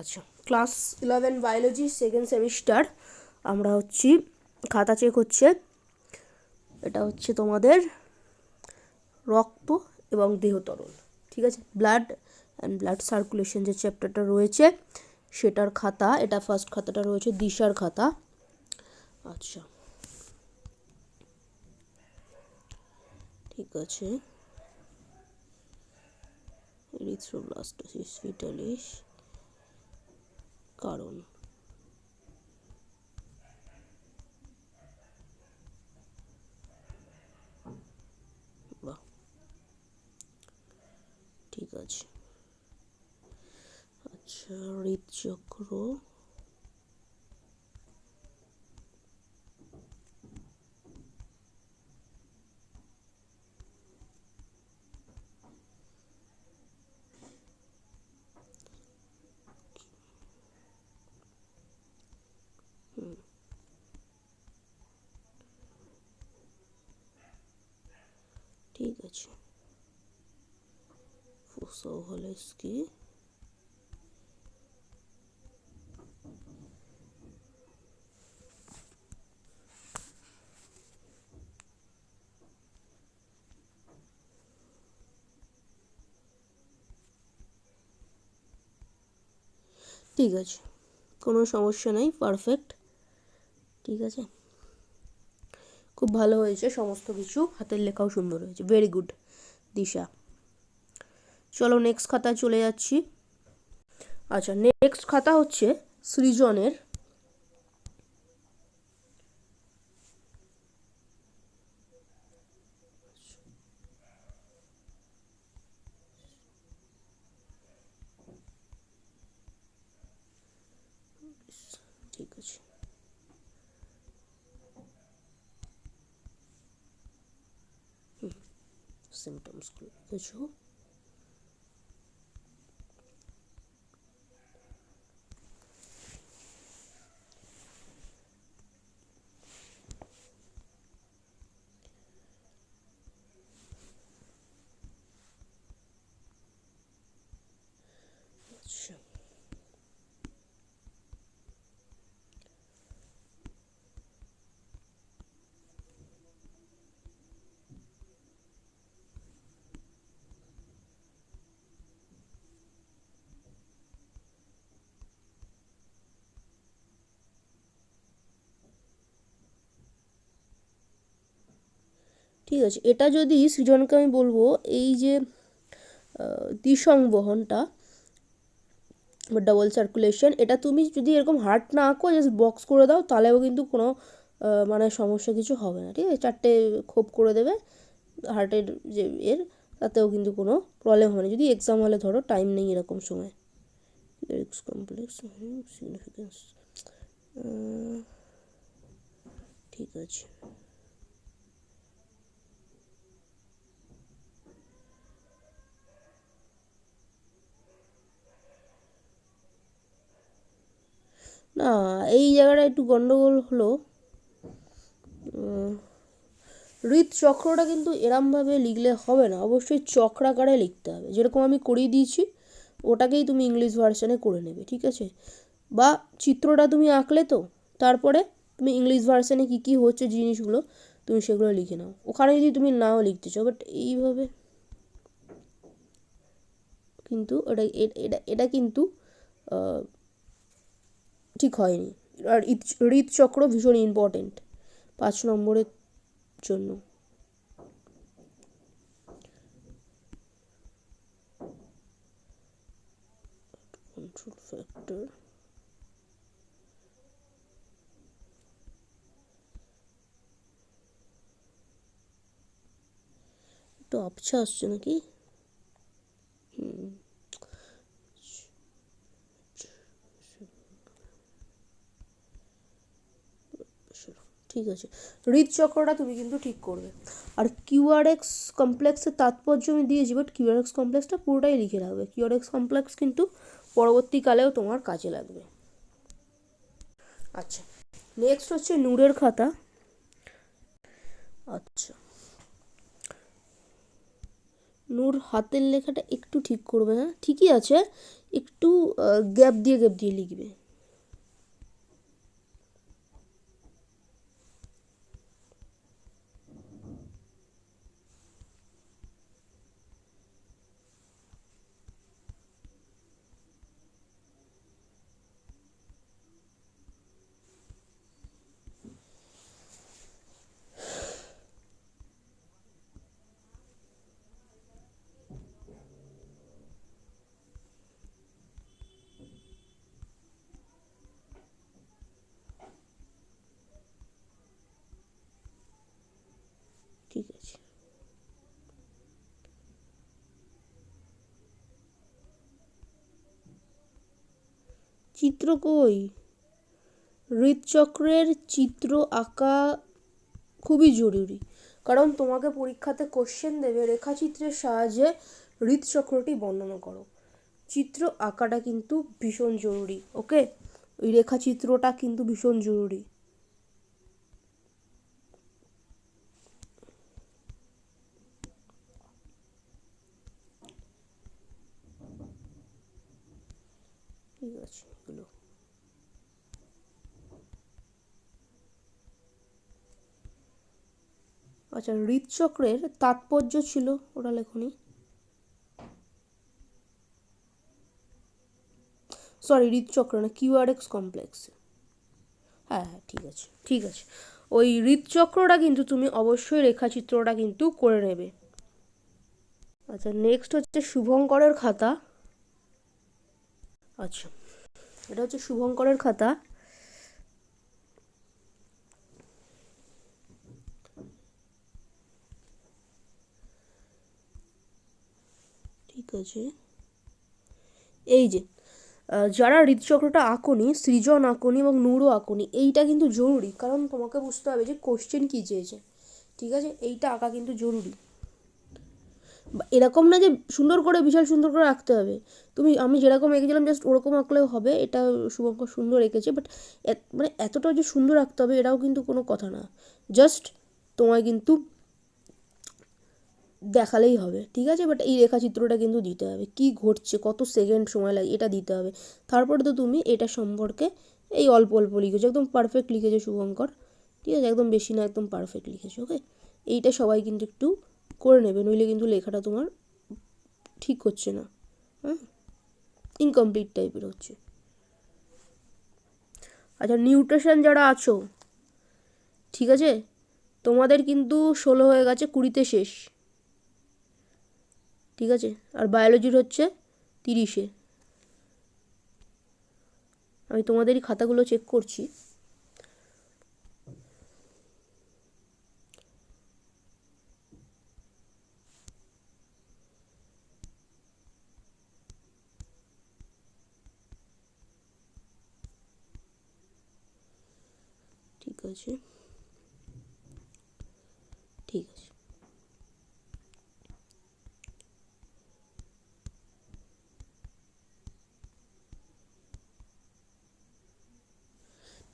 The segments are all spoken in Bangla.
আচ্ছা class eleven biology second semester আমরা হচ্ছি, খাতা চেক হচ্ছে। এটা হচ্ছে তোমাদের রক্ত এবং দেহ তরল ঠিক আছে? ব্লাড অ্যান্ড ব্লাড সার্কুলেশন যে চ্যাপ্টারটা রয়েছে, সেটার খাতা, এটা ফার্স্ট খাতাটা রয়েছে, দিশার খাতা। আচ্ছা। ঠিক আছে। এরিথ্রোব্লাস্টোসিস ভিটালিস কারণ বাহ। ঠিক আছে। আচ্ছা হৃদচক্র ঠিক আছে ফুসোহলেস্কি ঠিক আছে। কোনো সমস্যা নেই পারফেক্ট ঠিক আছে। খুব ভালো হয়েছে সমস্ত কিছু। হাতের লেখাও সুন্দর হয়েছে। Very good Disha. চলো নেক্সট খাতায় চলে যাচ্ছি। আচ্ছা নেক্সট খাতা হচ্ছে সৃজনের। ঠিক আছে। সিমটমসগুলো লিখেছো আচ্ছা ঠিক আছে, এটা যদি সৃজনকে আমি বলব, এই যে দ্বিসংবহনটা বা ডাবল সার্কুলেশন এটা তুমি যদি এরকম হার্ট না আঁকো জাস্ট বক্স করে দাও, তাহলেও কিন্তু কোনো মানে সমস্যা কিছু হবে না, ঠিক আছে? চারটে খোপ করে দেবে হার্টের যে এর, তাতেও কিন্তু কোনো প্রবলেম হবে না। যদি এক্সাম হলে ধরো টাইম নেই এরকম সময়। কমপ্লেক্স ঠিক আছে। না এই জায়গাটা একটু গন্ডগোল হলো। উম, হৃদচক্রটা কিন্তু এরমভাবে লিখলে হবে না অবশ্যই চক্রাকারে লিখতে হবে। যেরকম আমি করিয়ে দিয়েছি ওটাকেই তুমি ইংলিশ ভার্সানে করে নেবে ঠিক আছে? বা চিত্রটা তুমি আঁকলে তো তারপরে তুমি ইংলিশ ভার্সানে কী কী হচ্ছে জিনিসগুলো তুমি সেগুলো লিখে নাও। ওখানে যদি তুমি নাও লিখতে চাও বাট এইভাবে কিন্তু এ- এটা এটা কিন্তু ঠিক হয়নি। আর হৃদ- হৃদচক্র ভীষণ ইম্পর্টেন্ট পাঁচ নম্বরের জন্য। কন্ট্রোল ফ্যাক্টর একটু আবছা আসছে নাকি হুম ঠিক আছে। হৃদচক্রটা তুমি কিন্তু ঠিক করবে। আর কিউআরএক্স কমপ্লেক্সের তাৎপর্য আমি দিয়েছি বাট কিউআরএক্স কমপ্লেক্সটা পুরোটাই লিখে রাখবে। কিউআরএক্স কমপ্লেক্স কিন্তু পরবর্তীকালেও তোমার কাজে লাগবে। আচ্ছা নেক্সট হচ্ছে নূরের খাতা। আচ্ছা নূর হাতের লেখাটা একটু ঠিক করবে হ্যাঁ? ঠিকই আছে, একটু গ্যাপ দিয়ে গ্যাপ দিয়ে লিখবে। ঠিক আছে। চিত্র কই? হৃদচক্রের চিত্র আঁকা খুবই জরুরি। কারণ তোমাকে পরীক্ষাতে কোশ্চেন দেবে, রেখাচিত্রের সাহায্যে হৃদচক্রটি বর্ণনা করো। চিত্র আঁকাটা কিন্তু ভীষণ জরুরি ওকে ওই রেখাচিত্রটা কিন্তু ভীষণ জরুরি ঠিক আছে এগুলো আচ্ছা হৃদচক্রের তাৎপর্য ছিল ওটা লেখনি সরি হৃদচক্র না, কিউআরএক্স কমপ্লেক্স। হ্যাঁ হ্যাঁ ঠিক আছে ঠিক আছে। ওই হৃদচক্রটা কিন্তু তুমি অবশ্যই রেখাচিত্রটা কিন্তু করে নেবে। আচ্ছা নেক্সট হচ্ছে শুভঙ্করের খাতা। আচ্ছা এটা হচ্ছে শুভঙ্করের খাতা ঠিক আছে এই যে যারা হৃদচক্রটা আঁকনি, সৃজন আঁকনি এবং নূরও আঁকনি, এইটা কিন্তু জরুরি, কারণ তোমাকে বুঝতে হবে যে কোশ্চেন কী চেয়েছে, ঠিক আছে? এইটা আঁকা কিন্তু জরুরি। এরকম না যে সুন্দর করে, বিশাল সুন্দর করে আঁকতে হবে। তুমি, আমি যেরকম এঁকেছিলাম জাস্ট ওরকম আঁকলেও হবে, এটা শুভঙ্কর সুন্দর এঁকেছে বাট মানে এতটাও যে সুন্দর আঁকতে হবে, এটাও কিন্তু কোনো কথা না। জাস্ট তোমায় কিন্তু দেখালেই হবে, ঠিক আছে? বাট এই রেখাচিত্রটা কিন্তু দিতে হবে। কি ঘটছে? কত সেকেন্ড সময় লাগে? এটা দিতে হবে। তারপরে তো তুমি এটা সম্পর্কে এই অল্প অল্প লিখেছো। একদম পারফেক্ট লিখেছো শুভঙ্কর। ঠিক আছে? একদম বেশি না, একদম পারফেক্ট লিখেছো ওকে এইটা সবাই কিন্তু একটু করে নেবে, নইলে কিন্তু লেখাটা তোমার ঠিক হচ্ছে না। হ্যাঁ ইনকমপ্লিট টাইপের হচ্ছে। আচ্ছা নিউট্রিশন যারা আছো, ঠিক আছে? তোমাদের কিন্তু ষোলো হয়ে গেছে, কুড়িতে শেষ। ঠিক আছে? আর বায়োলজির হচ্ছে তিরিশে। আমি তোমাদেরই খাতাগুলো চেক করছি। ঠিক আছে ঠিক আছে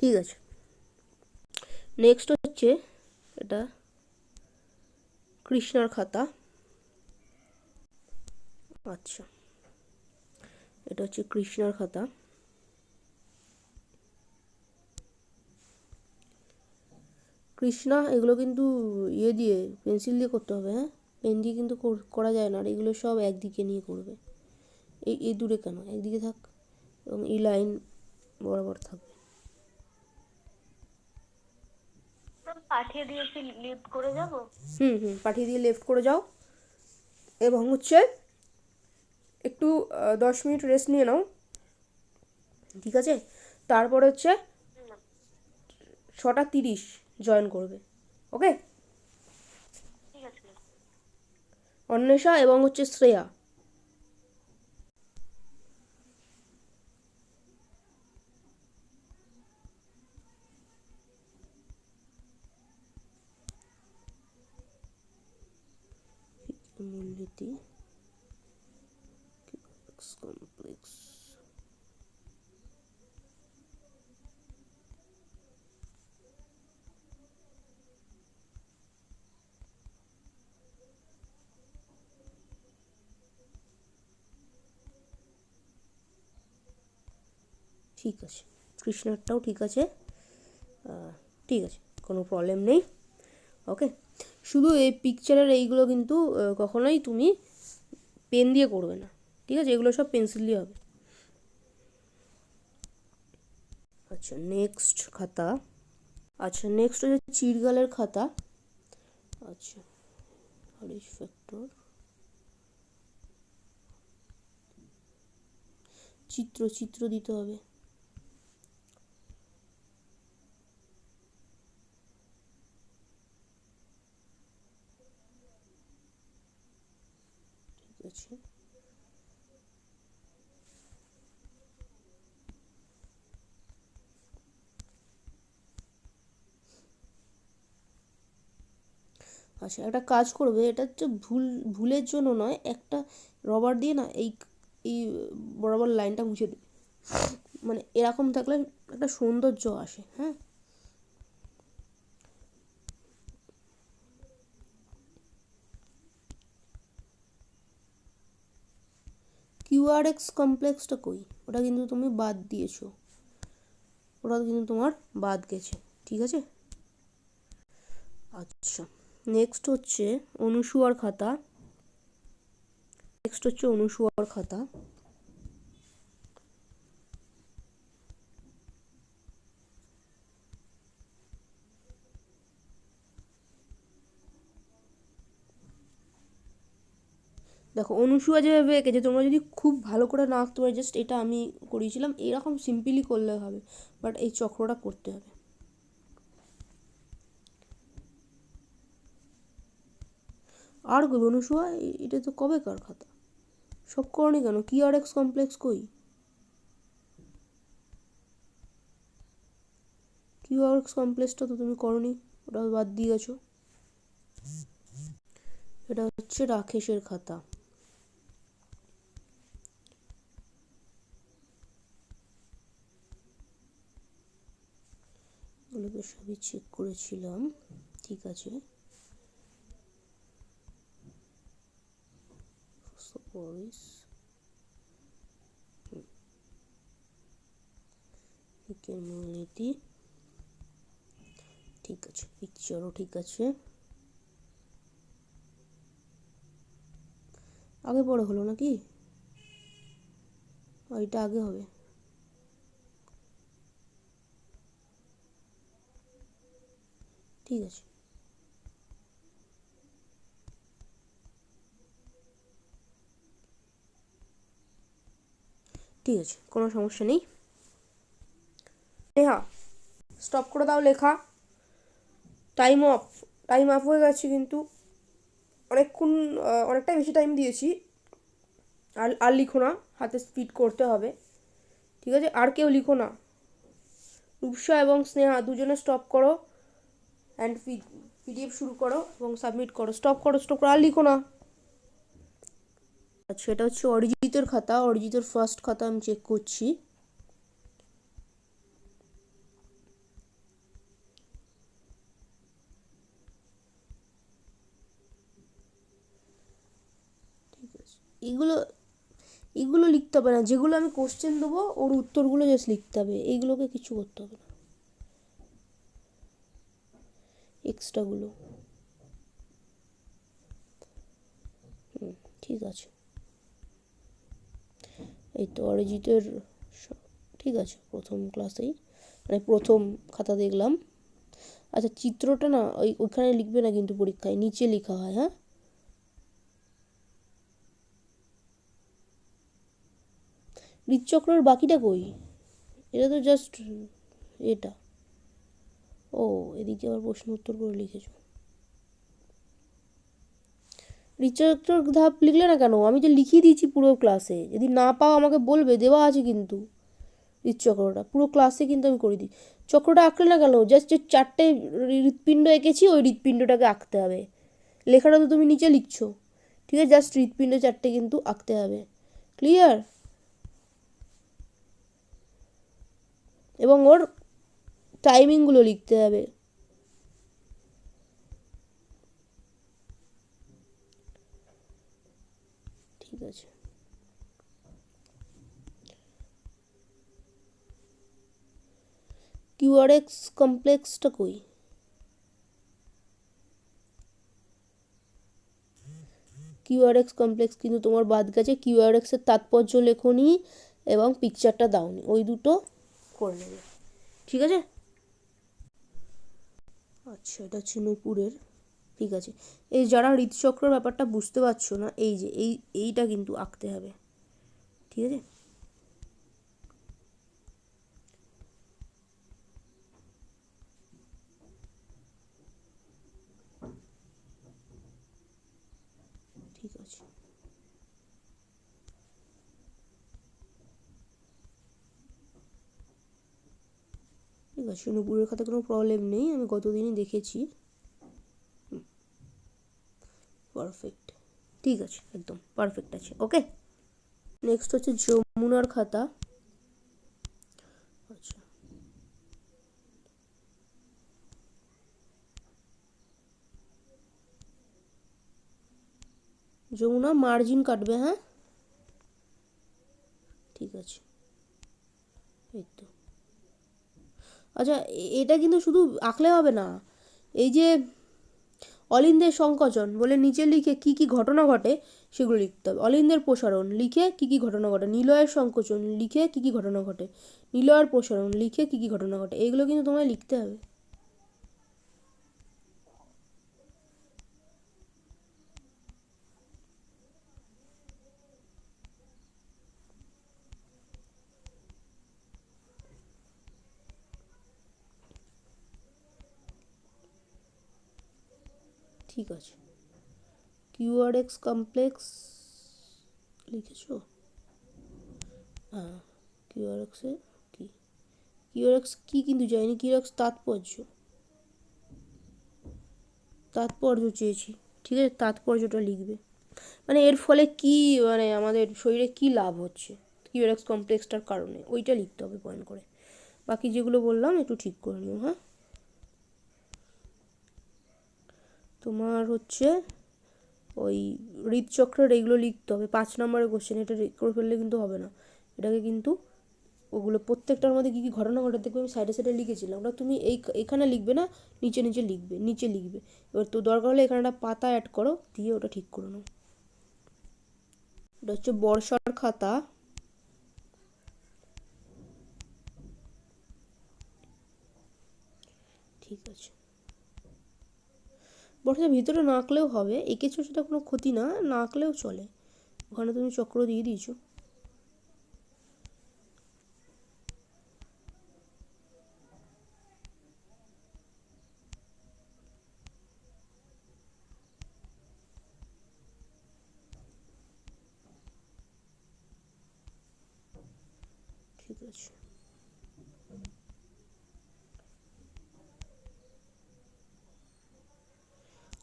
ঠিক আছে। নেক্সট হচ্ছে এটা কৃষ্ণার খাতা। আচ্ছা এটা হচ্ছে কৃষ্ণার খাতা। কৃষ্ণা এগুলো কিন্তু ইয়ে দিয়ে, পেন্সিল দিয়ে করতে হবে হ্যাঁ? পেন দিয়ে কিন্তু করা যায় না, আর এগুলো সব একদিকে নিয়ে করবে। এই এই দূরে কেন? একদিকে থাক, এবং এই লাইন বরাবর থাকবে। পাঠিয়ে দিয়ে কি লিফট করে যাব? হুম হুম পাঠিয়ে দিয়ে লেফট করে যাও। এবং হচ্ছে একটু দশ মিনিট রেস্ট নিয়ে নাও। ঠিক আছে? তারপর হচ্ছে ছটা তিরিশ জয়েন করবে। ওকে ঠিক আছে। অন্বেষা এবং হচ্ছে শ্রেয়া। মূলনীতি কমপ্লেক্স ঠিক আছে। কৃষ্ণারটাও ঠিক আছে। ঠিক আছে কোনো প্রবলেম নেই। ওকে শুধু এই পিকচারের এইগুলো কিন্তু কখনোই তুমি পেন দিয়ে করবে না। ঠিক আছে? এগুলো সব পেন্সিল দিয়ে হবে। আচ্ছা নেক্সট খাতা। আচ্ছা নেক্সট হচ্ছে চিরগালের খাতা। আচ্ছা হরিশ ফ্যাক্টর চিত্র চিত্র দিতে হবে ঠিক আছে আচ্ছা একটা কাজ করবে, এটা হচ্ছে ভুল, ভুলের জন্য নয়, একটা রবার দিয়ে না এই এই বরাবর লাইনটা মুছে দেবে। মানে এরকম থাকলে একটা সৌন্দর্য আসে হ্যাঁ? কিউআরএক্স কমপ্লেক্সটা কই? ওটা কিন্তু তুমি বাদ দিয়েছ। ওটা কিন্তু তোমার বাদ গেছে, ঠিক আছে? আচ্ছা। নেক্সট হচ্ছে অনুসুয়ার খাতা। নেক্সট হচ্ছে অনুসুয়ার খাতা। দেখো, অনুসুয়া যেভাবে এঁকেছে, তোমরা যদি খুব ভালো করে না আঁকতে পারো জাস্ট এটা আমি করিয়েছিলাম, এরকম সিম্পলি করলে হবে বাট এই চক্রটা করতে হবে। আর কই অনুসুয়া এ- এটা তো কবেকার খাতা? সব করনি কেন? কি আর এক্স কমপ্লেক্স কই? কিউ আর এক্স কমপ্লেক্সটা তো তুমি করনি, ওটা বাদ দিয়ে গেছো। এটা হচ্ছে রাকেশের খাতা। এগুলোকে সবই চেক করেছিলাম, ঠিক আছে। Boris. একের মূলনীতি। ঠিক আছে পিকচারও ঠিক আছে। আগে পরে হলো নাকি? ও, এটা আগে হবে। ঠিক আছে। ঠিক আছে, কোনো সমস্যা নেই। নেহা স্টপ করে দাও লেখা। টাইম অফ টাইম অফ হয়ে গেছে কিন্তু। অনেকক্ষণ অনেকটাই বেশি টাইম দিয়েছি। আর আর লিখো না, হাতে স্পিড করতে হবে। ঠিক আছে, আর কেউ লিখো না। রূপসা এবং স্নেহা দুজনে স্টপ করো। অ্যান্ড পিডিএফ শুরু করো এবং সাবমিট করো। স্টপ করো স্টপ করো, আর লিখো না। আচ্ছা এটা হচ্ছে অরিজিতের খাতা। অরিজিতের ফার্স্ট খাতা আমি চেক করছি। এগুলো এগুলো লিখতে হবে না। যেগুলো আমি কোশ্চেন দেবো, ওর উত্তরগুলো জাস্ট লিখতে হবে। এইগুলোকে কিছু করতে হবে না। এক্সট্রাগুলো হুম, ঠিক আছে। এই তো অরিজিতের ঠিক আছে, প্রথম ক্লাসেই মানে প্রথম খাতা দেখলাম। আচ্ছা চিত্রটা না, ওই ওইখানে লিখবে না কিন্তু পরীক্ষায়, নিচে লেখা হয় হ্যাঁ? হৃদচক্রের বাকিটা কই? এটা তো জাস্ট এটা। ও, এদিকে আবার প্রশ্ন উত্তর করে লিখেছো। হৃদচক্র ধাপ লিখলে না কেন? আমি তো লিখিয়ে দিয়েছি পুরো ক্লাসে যদি না পাও আমাকে বলবে, দেওয়া আছে কিন্তু। হৃদচক্রটা পুরো ক্লাসে কিন্তু আমি করে দিই। চক্রটা আঁকলে না কেন? জাস্ট যে চারটে হৃৎপিণ্ড এঁকেছি, ওই হৃৎপিণ্ডটাকে আঁকতে হবে। লেখাটা তো তুমি নিচে লিখছো। ঠিক আছে? জাস্ট হৃৎপিণ্ড চারটে কিন্তু আঁকতে হবে। ক্লিয়ার এবং ওর টাইমিংগুলো লিখতে হবে ঠিক আছে। কিউআরএক্স কমপ্লেক্সটা কই? কিউআরএক্স কমপ্লেক্স কিন্তু তোমার বাদ গেছে। কিউআরএক্সের তাৎপর্য লেখনি এবং পিকচারটা দাওনি ওই দুটো করে নেবে। ঠিক আছে? আচ্ছা এটা হচ্ছে ঠিক আছে। এই যারা হৃদচক্রের ব্যাপারটা বুঝতে পারছ না, এই যে, এই, এইটা কিন্তু আঁকতে হবে। ঠিক আছে? ঠিক আছে। ঠিক আছে, নূপুরের খাতে কোনো প্রবলেম নেই, আমি গতদিনই দেখেছি। পারফেক্ট ঠিক আছে, একদম পারফেক্ট আছে ওকে নেক্সট হচ্ছে যমুনার খাতা। আচ্ছা। যমুনা মার্জিন কাটবে হ্যাঁ? ঠিক আছে। এই তো। আচ্ছা এটা কিন্তু শুধু আঁকলে হবে না। এই যে অলিন্দের সংকোচন বলে নিচে লিখে কি কি ঘটনা ঘটে সেগুলো লিখতে হবে। অলিন্দের প্রসারণ লিখে কি কি ঘটনা ঘটে। নিলয়ের সংকোচন লিখে কি কি ঘটনা ঘটে। নিলয়ের প্রসারণ লিখে কি কি ঘটনা ঘটে। এগুলো কিন্তু তোমায় লিখতে হবে। ঠিক আছে। কিউআরএক্স কমপ্লেক্স লিখেছো? হ্যাঁ কিউআরএক্সে কি? কিউআরএক্স কি কিন্তু যায়নি কিউআরএক্স তাৎপর্য। তাৎপর্য চেয়েছি, ঠিক আছে? তাৎপর্যটা লিখবে। মানে এর ফলে কি মানে আমাদের শরীরে কি লাভ হচ্ছে? কিউআরএক্স কমপ্লেক্সটার কারণে, ওইটা লিখতে হবে পয়েন্ট করে। বাকি যেগুলো বললাম একটু ঠিক করে নিও হ্যাঁ? তোমার হচ্ছে ওই হৃদচক্রের এইগুলো লিখতে হবে। পাঁচ নম্বরের কোশ্চেন এটা করে ফেললে কিন্তু হবে না। এটাকে কিন্তু ওগুলো প্রত্যেকটার মধ্যে কী কী ঘটনা ঘটে, দেখবে আমি সাইডে সাইডে লিখেছিলাম। ওটা তুমি এই এখানে লিখবে না, নিচে নিচে লিখবে নিচে লিখবে। এবার তো দরকার হলে এখানে একটা পাতা অ্যাড করো, দিয়ে ওটা ঠিক করে নাও। এটা হচ্ছে বর্ষার খাতা। ঠিক আছে। বর্ষার ভিতরে না আঁকলেও হবে এঁকেছো সেটা কোনো ক্ষতি না না আঁকলেও চলে। ওখানে তুমি চক্র দিয়ে দিয়েছ ঠিক আছে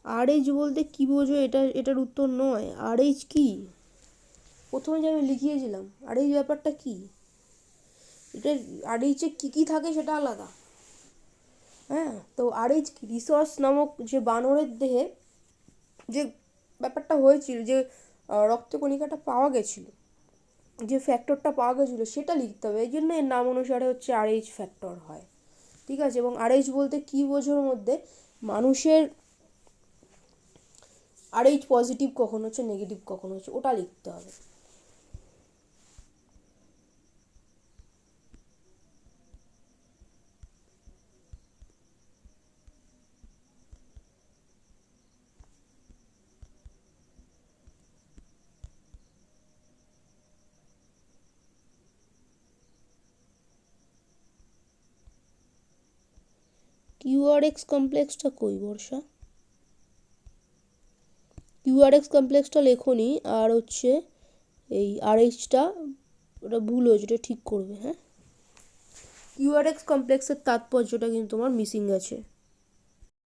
আর এইচ বলতে কি বোঝো? এটা, এটার উত্তর নয়। আর এইচ কি? প্রথমে যে আমি লিখিয়েছিলাম আর এই ব্যাপারটা কি? এটা আর এইচে কী কী থাকে সেটা আলাদা। হ্যাঁ তো আর এইচ কি? রিসর্স নামক যে বানরের দেহে যে ব্যাপারটা হয়েছিল, যে রক্তকণিকাটা পাওয়া গেছিল, যে ফ্যাক্টরটা পাওয়া গেছিল, সেটা লিখতে হবে। এই জন্য এর নাম অনুসারে হচ্ছে আর এইচ ফ্যাক্টর হয়। ঠিক আছে? এবং আর এইচ বলতে কী বোঝোর মধ্যে মানুষের আর এইচ পজিটিভ কখন হচ্ছে নেগেটিভ কখন হচ্ছে, ওটা লিখতে হবে। কিউআরএক্স কমপ্লেক্সটা কই বর্ষা? কিউআরএক্স কমপ্লেক্সটা লেখনি, আর হচ্ছে এই আরএইচটা ওটা ভুল হয়েছে, ওটা ঠিক করবে হ্যাঁ? কিউআরএক্স কমপ্লেক্সের তাৎপর্যটা কিন্তু তোমার মিসিং আছে।